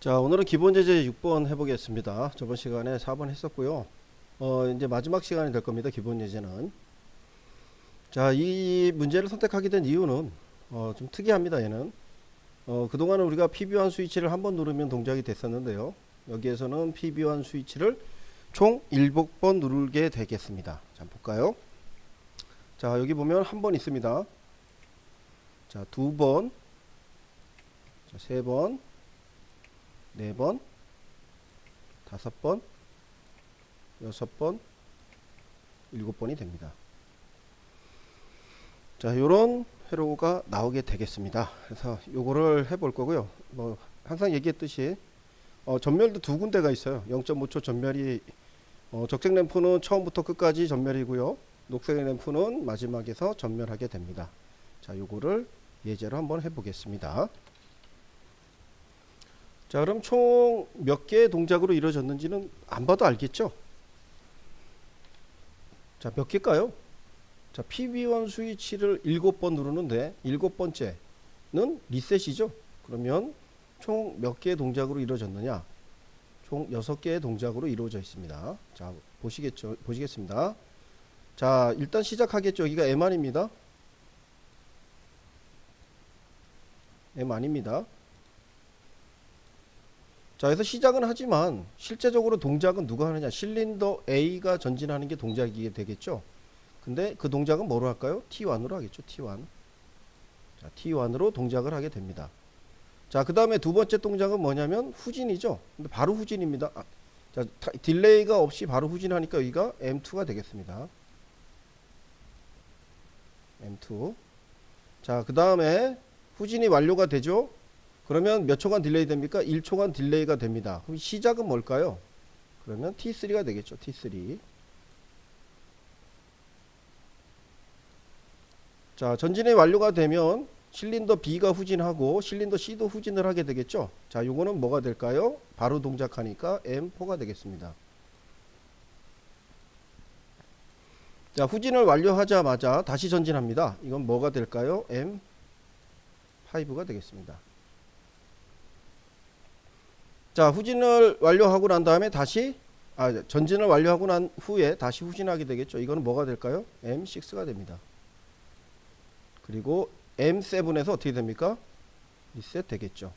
자, 오늘은 기본 제재 6번 해보겠습니다. 저번 시간에 4번 했었고요. 어, 이제 마지막 시간이 될 겁니다. 기본 제재는. 자, 이 문제를 선택하게 된 이유는 어, 좀 특이합니다. 얘는. 어, 그동안은 우리가 PB1 스위치를 한 번 누르면 동작이 됐었는데요. 여기에서는 PB1 스위치를 총 7번 누르게 되겠습니다. 자, 볼까요? 자, 여기 보면 한 번 있습니다. 자, 두 번, 자, 세 번, 네 번, 다섯 번, 여섯 번, 일곱 번이 됩니다. 자, 요런 회로가 나오게 되겠습니다. 그래서 요거를 해볼 거고요. 뭐 항상 얘기했듯이 어, 전멸도 두 군데가 있어요. 0.5초 전멸이 어, 적색 램프는 처음부터 끝까지 전멸이고요. 녹색 램프는 마지막에서 전멸하게 됩니다. 자, 요거를 예제로 한번 해보겠습니다. 자, 그럼 총 몇 개의 동작으로 이루어졌는지는 안 봐도 알겠죠? 자, 몇 개일까요? 자, PB1 스위치를 7번 누르는데 일곱 번째는 리셋이죠. 그러면 총 몇 개의 동작으로 이루어졌느냐? 총 6개의 동작으로 이루어져 있습니다. 자, 보시겠죠? 보시겠습니다. 자, 일단 시작하겠죠. 여기가 M1입니다. M1입니다. 자, 그래서 시작은 하지만 실제적으로 동작은 누가 하느냐? 실린더 A가 전진하는 게 동작이 되겠죠. 근데 그 동작은 뭐로 할까요? T1으로 하겠죠. T1. 자, T1으로 동작을 하게 됩니다. 자, 그 다음에 두 번째 동작은 뭐냐면 후진이죠. 근데 바로 후진입니다. 아, 자, 타- 딜레이가 없이 바로 후진하니까 여기가 M2가 되겠습니다. M2. 자, 그 다음에 후진이 완료가 되죠. 그러면 몇 초간 딜레이 됩니까? 1초간 딜레이가 됩니다. 그럼 시작은 뭘까요? 그러면 T3가 되겠죠. T3. 자, 전진이 완료가 되면 실린더 B가 후진하고 실린더 C도 후진을 하게 되겠죠. 자, 요거는 뭐가 될까요? 바로 동작하니까 M4가 되겠습니다. 자, 후진을 완료하자마자 다시 전진합니다. 이건 뭐가 될까요? M5가 되겠습니다. 자, 후진을 완료하고 난 다음에 다시 아, 전진을 완료하고 난 후에 다시 후진하게 되겠죠. 이거는 뭐가 될까요? M6가 됩니다. 그리고 M7에서 어떻게 됩니까? 리셋 되겠죠.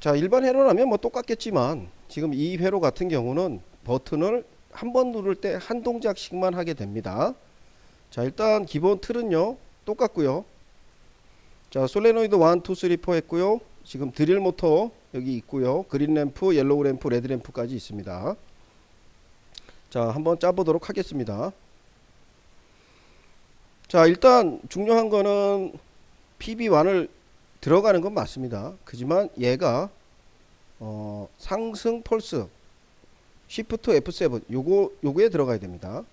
자, 일반 회로라면 뭐 똑같겠지만 지금 이 회로 같은 경우는 버튼을 한 번 누를 때 한 동작씩만 하게 됩니다. 자, 일단 기본 틀은요. 똑같고요. 자, 솔레노이드 1, 2, 3, 4 했고요. 지금 드릴 모터 여기 있고요. 그린 램프, 옐로우 램프, 레드 램프까지 있습니다. 자, 한번 짜보도록 하겠습니다. 자, 일단 중요한 거는 PB1을 들어가는 건 맞습니다. 그지만 얘가 어, 상승 펄스 Shift F7 요거 요거에 들어가야 됩니다.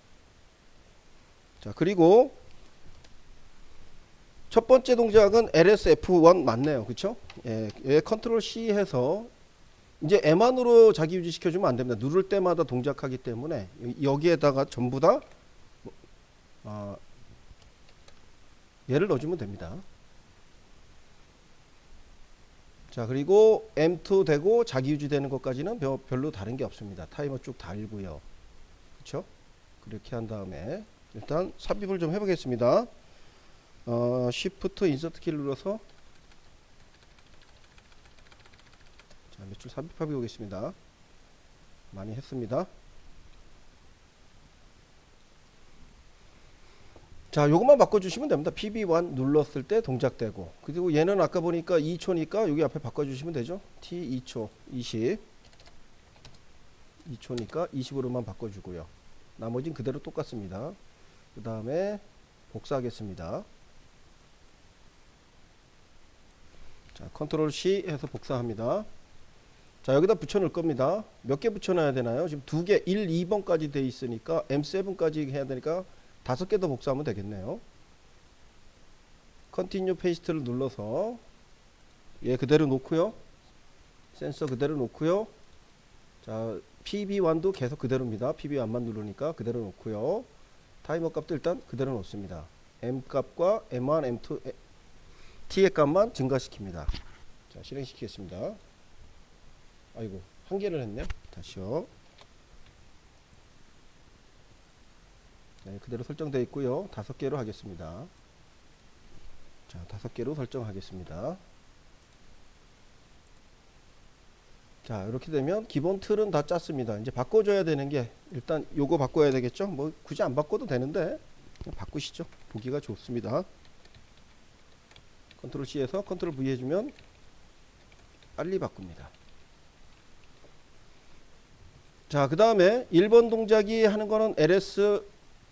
자, 그리고 첫 번째 동작은 LSF1 맞네요. 그쵸? 예, 얘 컨트롤 C 해서 이제 M안으로 자기 유지 시켜주면 안 됩니다. 누를 때마다 동작하기 때문에 여- 여기에다가 전부 다 어, 얘를 넣어주면 됩니다. 자 그리고 M2 되고 자기 유지되는 것까지는 별- 별로 다른 게 없습니다. 타이머 쭉 달고요. 그렇죠? 그렇게 한 다음에 일단 삽입을 좀 해보겠습니다. 어, Shift 인서트 키를 눌러서 자, 몇줄 삽입해 보겠습니다. 많이 했습니다. 자, 요것만 바꿔주시면 됩니다. PB1 눌렀을 때 동작되고 그리고 얘는 아까 보니까 2초니까 여기 앞에 바꿔주시면 되죠. T 2초 20 2초니까 20으로만 바꿔주고요. 나머지는 그대로 똑같습니다. 그 다음에 복사하겠습니다. 자, 컨트롤 C 해서 복사합니다. 자, 여기다 붙여놓을 겁니다. 몇 개 붙여놔야 되나요? 지금 두 개, 1, 2번까지 돼 있으니까 M7까지 해야 되니까 다섯 개 더 복사하면 되겠네요. 컨티뉴 페이스트를 눌러서 얘 그대로 놓고요. 센서 그대로 놓고요. 자, PB1도 계속 그대로입니다. PB1만 누르니까 그대로 놓고요. 타이머 값도 일단 그대로 놓습니다. M 값과 M1, M2, t의 값만 증가시킵니다. 자, 실행시키겠습니다. 아이고, 한 개를 했네요. 다시요. 네, 그대로 설정되어 있고요. 다섯 개로 하겠습니다. 자, 다섯 개로 설정하겠습니다. 자, 이렇게 되면 기본 틀은 다 짰습니다. 이제 바꿔줘야 되는 게 일단 요거 바꿔야 되겠죠? 뭐 굳이 안 바꿔도 되는데 바꾸시죠. 보기가 좋습니다. 컨트롤 C에서 컨트롤 V 해주면 빨리 바꿉니다. 자, 그 다음에 1번 동작이 하는 거는 LS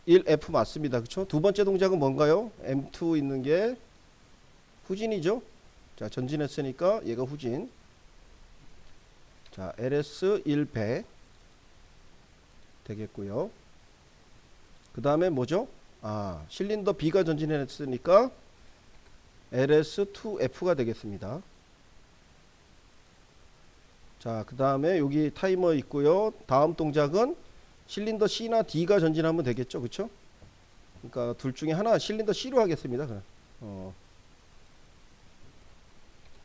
1F 맞습니다. 그쵸? 두 번째 동작은 뭔가요? M2 있는 게 후진이죠? 자, 전진했으니까 얘가 후진. 자, LS 1배 되겠고요. 그 다음에 뭐죠? 아, 실린더 B가 전진했으니까 LS2F가 되겠습니다. 자, 그 다음에 여기 타이머 있고요. 다음 동작은 실린더 C나 D가 전진하면 되겠죠, 그쵸? 그러니까 둘 중에 하나 실린더 C로 하겠습니다. 그럼. 어.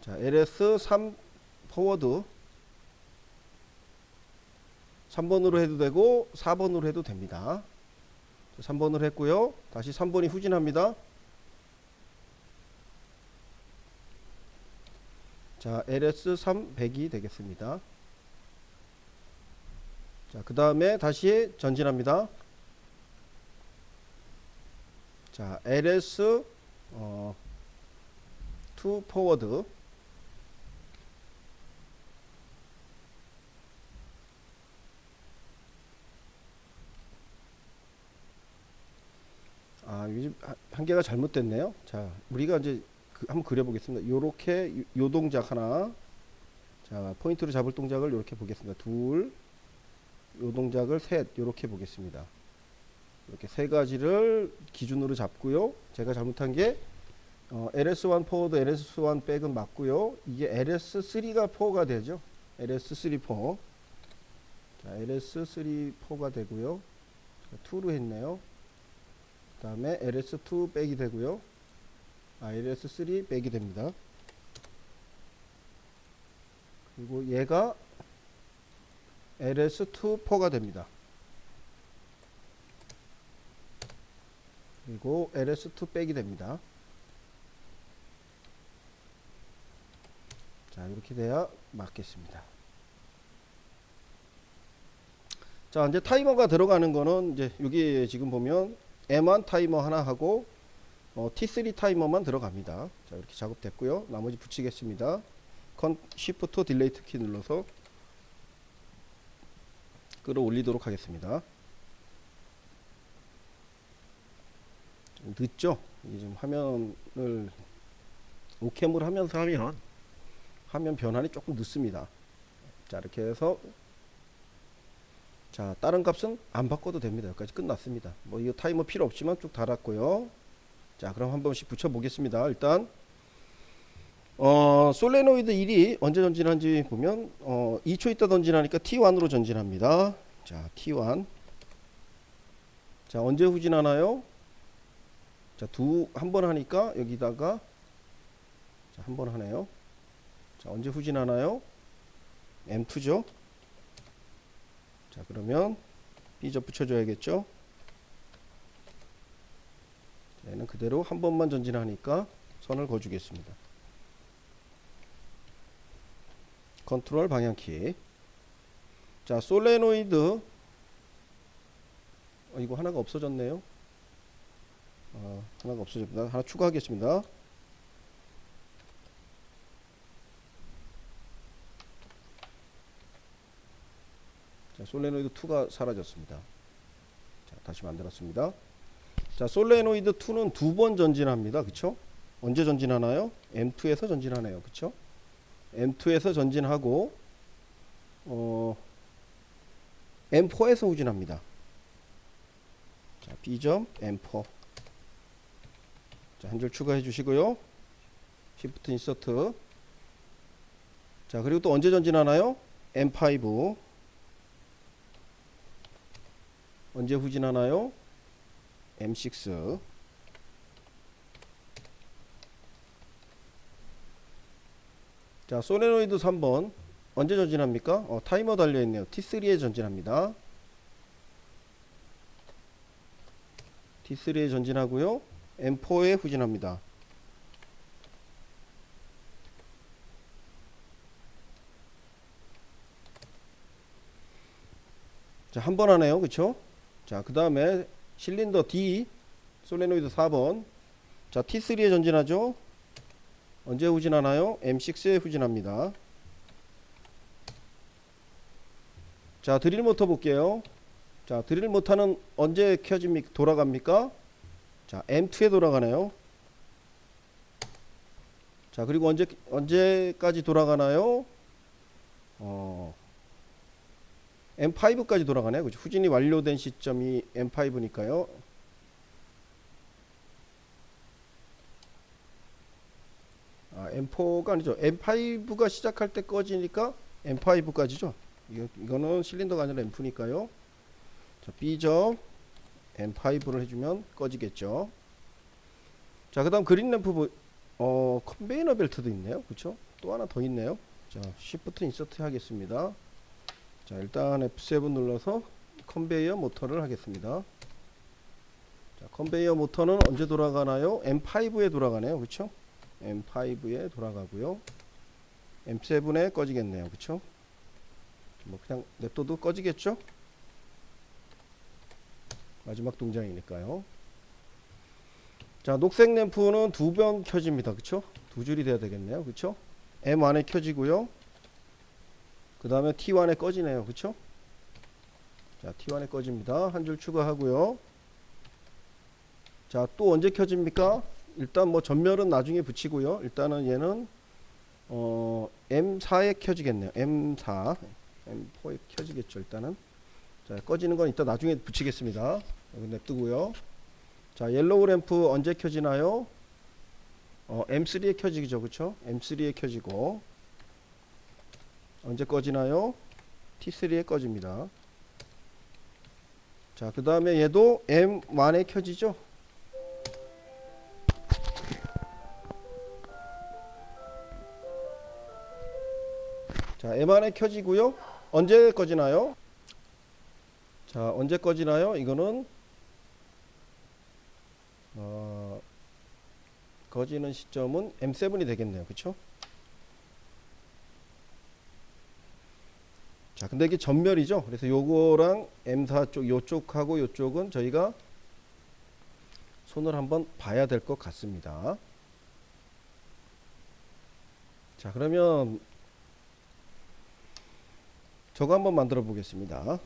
자, LS3 포워드 3번으로 해도 되고 4번으로 해도 됩니다. 3번으로 했고요. 다시 3번이 후진합니다. 자, LS3 100이 되겠습니다. 자, 그 다음에 다시 전진합니다. 자, LS 어, 2 포워드 아, 한 개가 잘못됐네요. 자, 우리가 이제 그, 한번 그려보겠습니다. 요렇게 요, 요 동작 하나, 자 포인트로 잡을 동작을 이렇게 보겠습니다. 둘, 요 동작을 셋, 요렇게 보겠습니다. 이렇게 세 가지를 기준으로 잡고요. 제가 잘못한 게 어, LS1 포워드, LS1 백은 맞고요. 이게 LS3가 4가 되죠. LS3 4. 자, LS3 4가 되고요. 2로 했네요. 그 다음에 LS2 백이 되고요. 아, LS3 백이 됩니다. 그리고 얘가 LS2 4가 됩니다. 그리고 LS2 백이 됩니다. 자, 이렇게 돼야 맞겠습니다. 자, 이제 타이머가 들어가는 거는 이제 여기 지금 보면 M1 타이머 하나 하고 어, T3 타이머만 들어갑니다. 자, 이렇게 작업됐고요. 나머지 붙이겠습니다. 컨 쉬프트 딜레이트 키 눌러서 끌어올리도록 하겠습니다. 좀 늦죠? 이게 지금 화면을 오캠을 하면서 하면 화면 변환이 조금 늦습니다. 자, 이렇게 해서 자, 다른 값은 안 바꿔도 됩니다. 여기까지 끝났습니다. 뭐 이거 타이머 필요 없지만 쭉 달았고요. 자, 그럼 한 번씩 붙여 보겠습니다. 일단 어, 솔레노이드 1이 언제 전진한지 보면 어, 2초 있다 전진하니까 T1으로 전진합니다. 자, T1. 자, 언제 후진하나요? 자, 두 한 번 하니까 여기다가 자, 한 번 하네요. 자, 언제 후진하나요? M2죠. 자, 그러면 B접 붙여줘야겠죠. 얘는 그대로 한 번만 전진하니까 선을 그어주겠습니다. 컨트롤 방향키. 자, 솔레노이드. 어, 이거 하나가 없어졌네요. 어, 하나가 없어졌습니다. 하나 추가하겠습니다. 자, 솔레노이드 2가 사라졌습니다. 자, 다시 만들었습니다. 자, 솔레노이드 2는 두 번 전진합니다. 그쵸? 언제 전진하나요? M2에서 전진하네요. 그쵸? M2에서 전진하고 어, M4에서 후진합니다. 자, B점 M4. 자, 한 줄 추가해 주시고요. Shift 인서트. 자, 그리고 또 언제 전진하나요? M5. 언제 후진하나요? M6. 자, 소레노이드 3번 언제 전진합니까? 어, 타이머 달려 있네요. T3에 전진합니다. T3에 전진하고요. M4에 후진합니다. 자, 한 번 하네요. 그쵸? 자, 그 다음에 실린더 D, 솔레노이드 4번. 자, T3에 전진하죠. 언제 후진하나요? M6에 후진합니다. 자, 드릴 모터 볼게요. 자, 드릴 모터는 언제 켜집니까? 돌아갑니까? 자, M2에 돌아가네요. 자, 그리고 언제 언제까지 돌아가나요? 어, M5까지 돌아가네요. 그죠? 후진이 완료된 시점이 M5니까요. 아, M4가 아니죠. M5가 시작할 때 꺼지니까 M5까지죠. 이거, 이거는 실린더가 아니라 앰프니까요. 자, B점 M5를 해주면 꺼지겠죠. 자, 그 다음 그린 램프 보, 어, 컨베이너 벨트도 있네요. 그렇죠? 또 하나 더 있네요. 자, Shift 인서트 하겠습니다. 자, 일단 F7 눌러서 컨베이어 모터를 하겠습니다. 자, 컨베이어 모터는 언제 돌아가나요? M5에 돌아가네요. 그렇죠? M5에 돌아가고요. M7에 꺼지겠네요. 그렇죠? 뭐 그냥 냅둬도 꺼지겠죠? 마지막 동작이니까요. 자, 녹색 램프는 두번 켜집니다. 그쵸? 두 줄이 돼야 되겠네요. 그쵸? M1에 켜지고요. 그 다음에 T1에 꺼지네요. 그쵸? 자, T1에 꺼집니다. 한 줄 추가하고요. 자, 또 언제 켜집니까? 일단 뭐 전멸은 나중에 붙이고요. 일단은 얘는 어, M4에 켜지겠네요. M4. M4에 켜지겠죠. 일단은. 자, 꺼지는 건 이따 나중에 붙이겠습니다. 여기 냅두고요. 자, 옐로우 램프 언제 켜지나요? 어, M3에 켜지죠. 그쵸? M3에 켜지고 언제 꺼지나요? T3에 꺼집니다. 자, 그 다음에 얘도 M1에 켜지죠? 자, M1에 켜지고요. 언제 꺼지나요? 자, 언제 꺼지나요? 이거는 어, 꺼지는 시점은 M7이 되겠네요. 그쵸? 자, 근데 이게 전멸이죠. 그래서 요거랑 M4 쪽, 요쪽하고 요쪽은 저희가 손을 한번 봐야 될 것 같습니다. 자, 그러면 저거 한번 만들어 보겠습니다.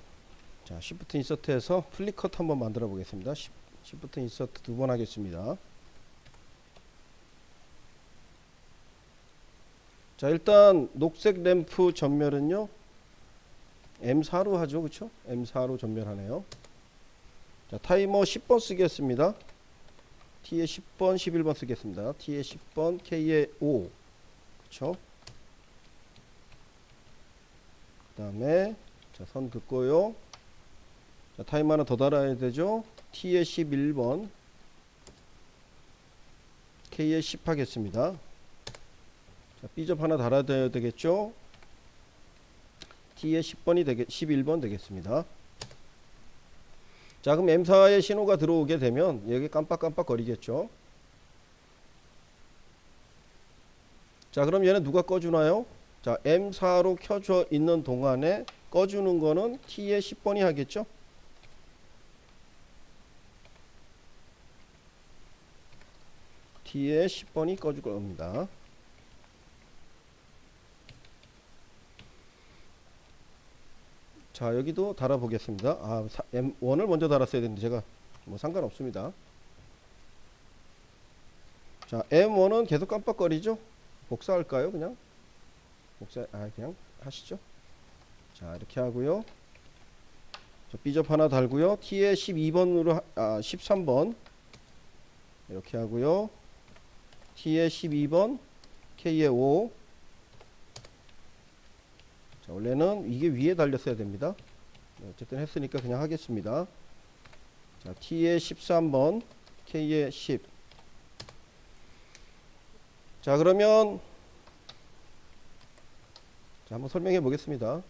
자, Shift 인서트에서 플리컷 한번 만들어 보겠습니다. Shift 인서트 두 번 하겠습니다. 자, 일단 녹색 램프 전멸은요. M4로 하죠. 그쵸? M4로 전멸하네요. 자, 타이머 10번 쓰겠습니다. T에 10번, 11번 쓰겠습니다. T에 10번, K에 5. 그쵸? 그 다음에 자, 선 긋고요. 자, 타임 하나 더 달아야 되죠. T에 11번, K에 10 하겠습니다. 자, B접 하나 달아야 되겠죠. T에 10번이 되게 11번 되겠습니다. 자, 그럼 M4의 신호가 들어오게 되면 여기 깜빡깜빡 거리겠죠. 자, 그럼 얘는 누가 꺼주나요? 자, M4로 켜져 있는 동안에 꺼주는 거는 T에 10번이 하겠죠. T에 10번이 꺼줄 겁니다. 자 여기도 달아 보겠습니다. 아 M1을 먼저 달았어야 되는데 제가 뭐 상관없습니다. 자 M1은 계속 깜빡거리죠? 복사할까요 그냥? 복사 아 그냥 하시죠. 자 이렇게 하고요. 저 B접 하나 달고요. T에 12번으로 아 13번. 이렇게 하고요. T에 12번 K에 5 자, 원래는 이게 위에 달렸어야 됩니다. 네, 어쨌든 했으니까 그냥 하겠습니다. 자, T에 13번, K에 10. 자, 그러면 자, 한번 설명해 보겠습니다.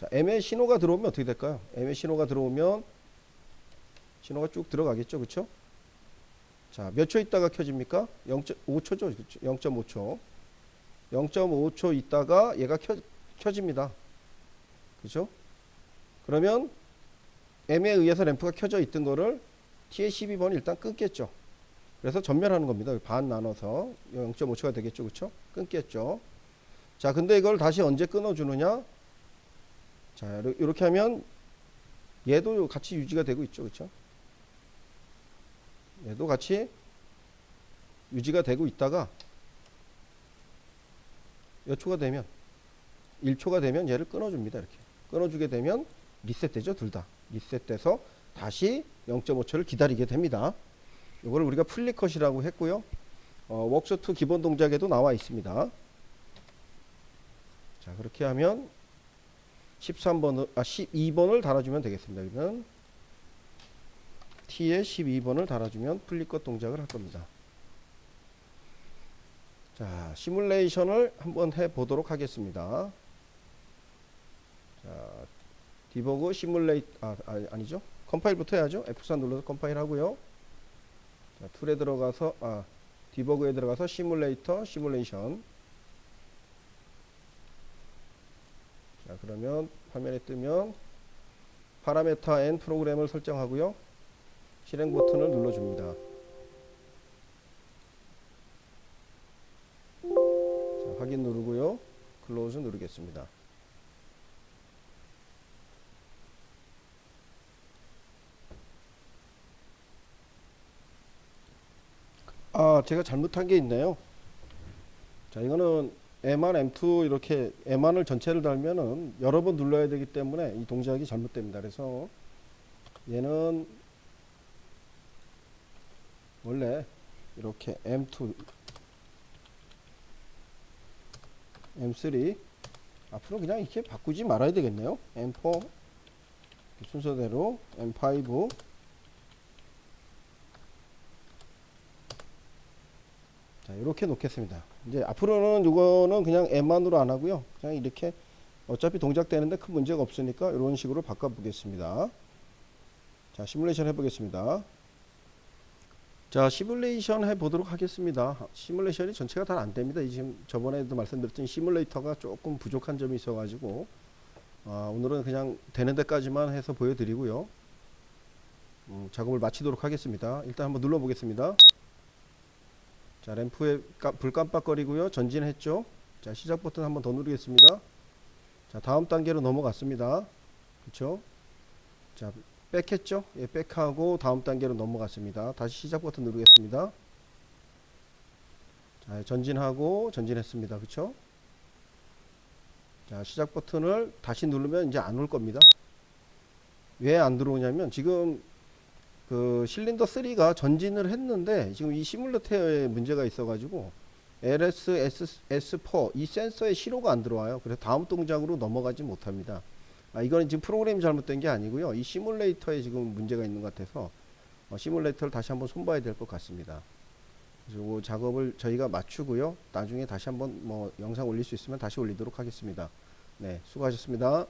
자, M의 신호가 들어오면 어떻게 될까요? M의 신호가 들어오면 신호가 쭉 들어가겠죠, 그렇죠? 자, 몇 초 있다가 켜집니까? 0.5초죠, 0.5초. 0.5초 있다가 얘가 켜, 켜집니다. 그죠? 그러면 M에 의해서 램프가 켜져 있던 거를 T의 12번이 일단 끊겠죠. 그래서 전멸하는 겁니다. 반 나눠서 0.5초가 되겠죠. 그쵸? 끊겠죠. 자, 근데 이걸 다시 언제 끊어주느냐? 자, 이렇- 이렇게 하면 얘도 같이 유지가 되고 있죠. 그쵸? 얘도 같이 유지가 되고 있다가 몇 초가 되면 1초가 되면 얘를 끊어줍니다. 이렇게 끊어주게 되면 리셋되죠. 둘 다. 리셋돼서 다시 0.5초를 기다리게 됩니다. 이걸 우리가 플리컷이라고 했고요. 어, 웍셔2 기본 동작에도 나와 있습니다. 자 그렇게 하면 13번을 아 12번을 달아주면 되겠습니다. 그러면 T에 12번을 달아주면 플리컷 동작을 할 겁니다. 자 시뮬레이션을 한번 해 보도록 하겠습니다. 자 디버그 시뮬레이 아, 아 아 니죠? 컴파일부터 해야죠? F4 눌러서 컴파일 하고요. 자 툴에 들어가서 아 디버그에 들어가서 시뮬레이터 시뮬레이션. 자 그러면 화면에 뜨면 파라메타 앤 프로그램을 설정하고요. 실행 버튼을 눌러줍니다. 자 확인 누르고요. 클로즈 누르겠습니다 아, 제가 잘못한 게 있네요. 자, 이거는 M1, M2 이렇게 M1을 전체를 달면은 여러 번 눌러야 되기 때문에 이 동작이 잘못됩니다. 그래서 얘는 원래 이렇게 M2, M3 앞으로 그냥 이렇게 바꾸지 말아야 되겠네요. M4 순서대로 M5 자, 이렇게 놓겠습니다. 이제 앞으로는 이거는 그냥 M만으로 안 하고요. 그냥 이렇게 어차피 동작되는데 큰 문제가 없으니까 이런 식으로 바꿔 보겠습니다. 자, 시뮬레이션 해 보겠습니다. 자, 시뮬레이션 해 보도록 하겠습니다. 시뮬레이션이 전체가 다 안 됩니다. 이 지금 저번에도 말씀드렸던 시뮬레이터가 조금 부족한 점이 있어 가지고 아, 오늘은 그냥 되는 데까지만 해서 보여 드리고요. 음, 작업을 마치도록 하겠습니다. 일단 한번 눌러 보겠습니다. 자 램프에 까, 불 깜빡거리고요. 전진했죠? 자 시작 버튼 한번 더 누르겠습니다. 자 다음 단계로 넘어갔습니다. 그쵸? 자 백했죠? 예 백하고 다음 단계로 넘어갔습니다. 다시 시작 버튼 누르겠습니다. 자 전진하고 전진했습니다. 그쵸? 자 시작 버튼을 다시 누르면 이제 안 올 겁니다. 왜 안 들어오냐면 지금 그 실린더 3가 전진을 했는데 지금 이 시뮬레터에 문제가 있어가지고 LS S4 이 센서에 신호가 안 들어와요. 그래서 다음 동작으로 넘어가지 못합니다. 아, 이거는 지금 프로그램이 잘못된 게 아니고요. 이 시뮬레이터에 지금 문제가 있는 것 같아서 어, 시뮬레이터를 다시 한번 손봐야 될 것 같습니다. 그래서 그 작업을 저희가 맞추고요. 나중에 다시 한번 뭐 영상 올릴 수 있으면 다시 올리도록 하겠습니다. 네, 수고하셨습니다.